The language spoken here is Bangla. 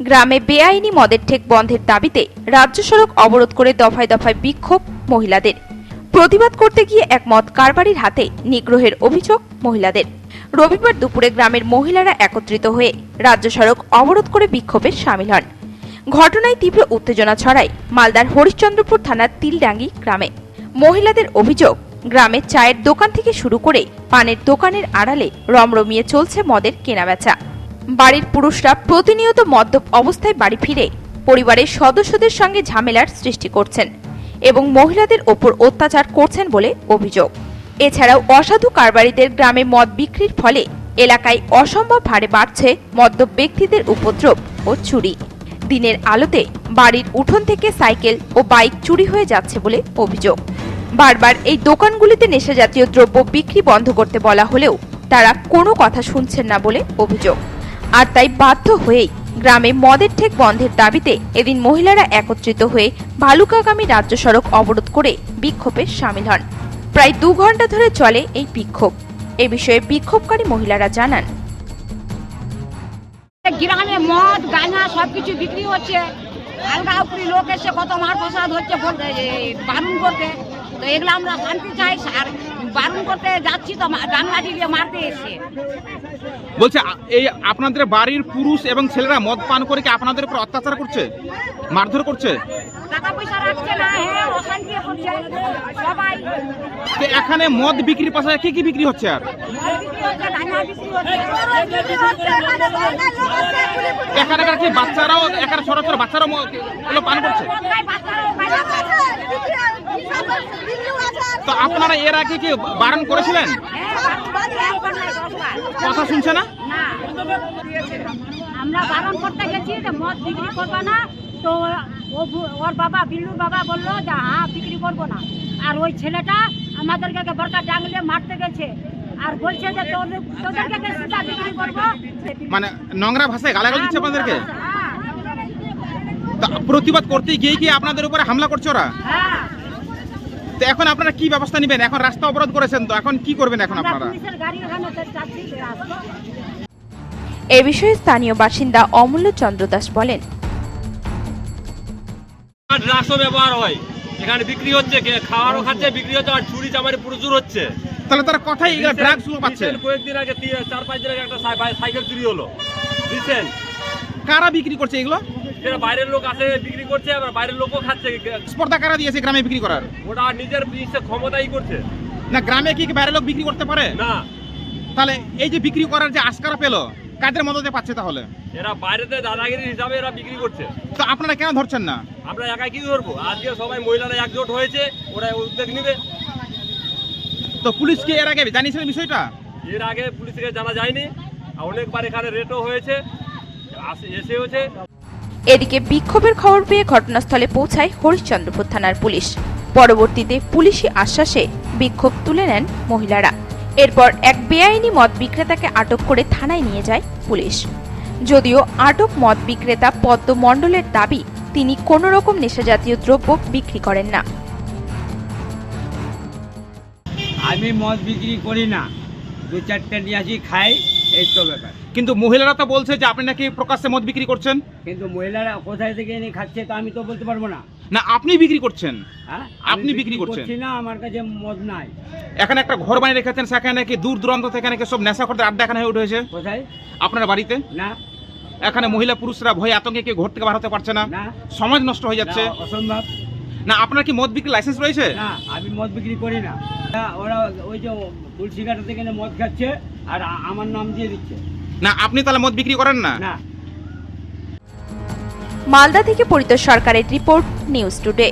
গ্রামে বেআইনি মদের ঠেক বন্ধের দাবিতে রাজ্য সড়ক অবরোধ করে দফায় দফায় বিক্ষোভ মহিলাদের। প্রতিবাদ করতে গিয়ে এক মদ কারবারির হাতে নিগ্রহের অভিযোগ মহিলাদের। রবিবার দুপুরে গ্রামের মহিলারা একত্রিত হয়ে রাজ্য সড়ক অবরোধ করে বিক্ষোভে সামিল হন। ঘটনায় তীব্র উত্তেজনা ছড়ায় মালদার হরিশ্চন্দ্রপুর থানার তিলডাঙ্গি গ্রামে। মহিলাদের অভিযোগ, গ্রামে চায়ের দোকান থেকে শুরু করে পানের দোকানের আড়ালে রমরমিয়ে চলছে মদের কেনাবেচা। বাড়ির পুরুষরা প্রতিনিয়ত মদ্যপ অবস্থায় বাড়ি ফিরে পরিবারের সদস্যদের সঙ্গে ঝামেলার সৃষ্টি করছেন এবং মহিলাদের ওপর অত্যাচার করছেন বলে অভিযোগ। এছাড়াও অসাধু কারবারিদের গ্রামে মদ বিক্রির ফলে এলাকায় অসম্ভব হারে বাড়ছে মদ্যপ ব্যক্তিদের উপদ্রব ও চুরি। দিনের আলোতে বাড়ির উঠোন থেকে সাইকেল ও বাইক চুরি হয়ে যাচ্ছে বলে অভিযোগ। বারবার এই দোকানগুলিতে নেশাজাতীয় দ্রব্য বিক্রি বন্ধ করতে বলা হলেও তারা কোনো কথা শুনছেন না বলে অভিযোগ। আর তাই বাধ্য হয়েই গ্রামে মদের ঠেক বন্ধের দাবিতে এদিন মহিলারা একত্রিত হয়ে ভালুকাগামী রাজ্য সড়ক অবরোধ করে বিক্ষোভে সামিল হন। প্রায় দু ঘণ্টা ধরে চলে এই বিক্ষোভ। এ বিষয়ে বিক্ষোভকারী মহিলারা জানান। গ্রামে মদ, গাঁজা সব কিছু বিক্রি হচ্ছে। আলগা উপরি লোক এসে কত মার প্রসাদ হচ্ছে বারণ করতে তো এগুলো আমরা শান্তি চাই, আর বারণ করতে যাচ্ছি তো মা- দিয়ে মারতে এসে বলছে এই আপনাদের বাড়ির পুরুষ এবং ছেলেরা মদ পান করে কি আপনাদের উপর অত্যাচার করছে মারধর করছে টাকা পয়সা রাখছে না হ্যাঁ অশান্তি করছে সবাই তো এখানে মদ বিক্রির পাশাপাশি কি কি বিক্রি হচ্ছে আর এখানে কি বাচ্চারাও এখানে ছোট ছোট বাচ্চারাও পান করছে খায়, বাচ্চারাও গাঁজা খাচ্ছে। তো আপনারা এর আগে কি বারণ করেছিলেন। কথা শুনছে না? আমরা বারণ করতে গেছি যে মদ বিক্রি করবে না। তো ওর বাবা বিল্লুর বাবা বলল যে হ্যাঁ বিক্রি করব না। আর ওই ছেলেটা আমাদেরকে বড়কা ডাঙলে মারতে গেছে। আর বলছে যে তোদের তোদেরকে বিক্রি করব মানে নোংরা ভাষায় গালাগাল দিচ্ছে আপনাদেরকে? হ্যাঁ, তো প্রতিবাদ করতে গিয়ে কি আপনাদের উপরে হামলা করছে ওরা? হ্যাঁ। তো এখন আপনারা কি ব্যবস্থা নেবেন? এখন রাস্তা অবরোধ করেছেন তো এখন কি করবেন এখন আপনারা? এ বিষয়ে স্থানীয় বাসিন্দা অমূল্য চন্দ্র দাস বলেন। ব্যবহার হয়। এখানে বিক্রি হচ্ছে কে- খাওয়ারও খাচ্ছে বিক্রি হচ্ছে আর চুরি চামারি প্রচুর হচ্ছে। তাহলে তারা কথাই ড্রাগসগুলো পাচ্ছে। কয়েকদিন আগে চার পাঁচ দিন আগে একটা সাইকেল চুরি হলো। কারা বিক্রি করছে এগুলো? যেটা বাইরের লোক আসে বিক্রি করছে আবার বাইরের লোকও খাচ্ছে। স্পর্ধা কারা দিয়েছে গ্রামে বিক্রি করার? ওটা নিজের ইচ্ছে ক্ষমতাই করছে। না গ্রামে কি বাইরের লোক বিক্রি করতে পারে? না। তাহলে এই যে বিক্রি করার যে আস্কারা পেল কাদের মদতে পাচ্ছে তাহলে? এরা বাইরেতে দাদাগিরি হিসাবে এরা বিক্রি করছে। তো আপনারা কেন ধরছেন না? আমরা একাই কি করব আজকে সবাই মহিলারা একজোট হয়েছে ওরা উদ্যোগ নিবে। তো পুলিশ কি এর আগে জানিয়েছিলেন বিষয়টা? এর আগে পুলিশকে জানা যায়নি। অনেকবার এখানে রেটও হয়েছে এসে হয়েছে এদিকে বিক্ষোভের খবর পেয়ে ঘটনাস্থলে পৌঁছায় হরিশ্চন্দ্রপুর থানার পুলিশ। পরবর্তীতে পুলিশি আশ্বাসে বিক্ষোভ তুলে নেন মহিলারা। এরপর এক বেআইনি মদ বিক্রেতাকে আটক করে থানায় নিয়ে যায় পুলিশ। যদিও আটক মদ বিক্রেতা পদ্ম মণ্ডলের দাবি, তিনি কোনো রকম নেশাজাতীয় দ্রব্য বিক্রি করেন না। আমি মদ বিক্রি করি না। দু চারটে নিয়ে আসি, খাই। এই তো ব্যাপার। কিন্তু মহিলারা তো বলছে যে আপনি নাকি প্রকাশ্যে মদ বিক্রি করছেন? কিন্তু মহিলারা কোথায় থেকে এনে খাচ্ছে তো আমি তো বলতে পারব না। না আপনি বিক্রি করছেন। হ্যাঁ? আপনি বিক্রি করছেন? করছি না আমার কাছে মদ নাই। এখানে একটা ঘর বানিয়ে রেখেছেন সেখানে নাকি দূর দূরান্ত থেকে নাকি সব নেশা করতে আড্ডা এখানে হয়ে উঠেছে। কোথায়? আপনার বাড়িতে? না। এখানে মহিলা পুরুষরা ভয়ে আতঙ্কে কেউ ঘর থেকে বার হতে পারছে না। না। সমাজ নষ্ট হয়ে যাচ্ছে। অসম্ভব। না আপনার কি মদ বিক্রি লাইসেন্স রয়েছে? না আমি মদ বিক্রি করি না। ওরা ওই যে তুলসী ঘাটা থেকে মদ খাচ্ছে আর আমার নাম দিয়ে দিচ্ছে। না আপনি তাহলে মদ বিক্রি করেন না? না। মালদা থেকে পরিত সরকারের রিপোর্ট নিউজ টুডে।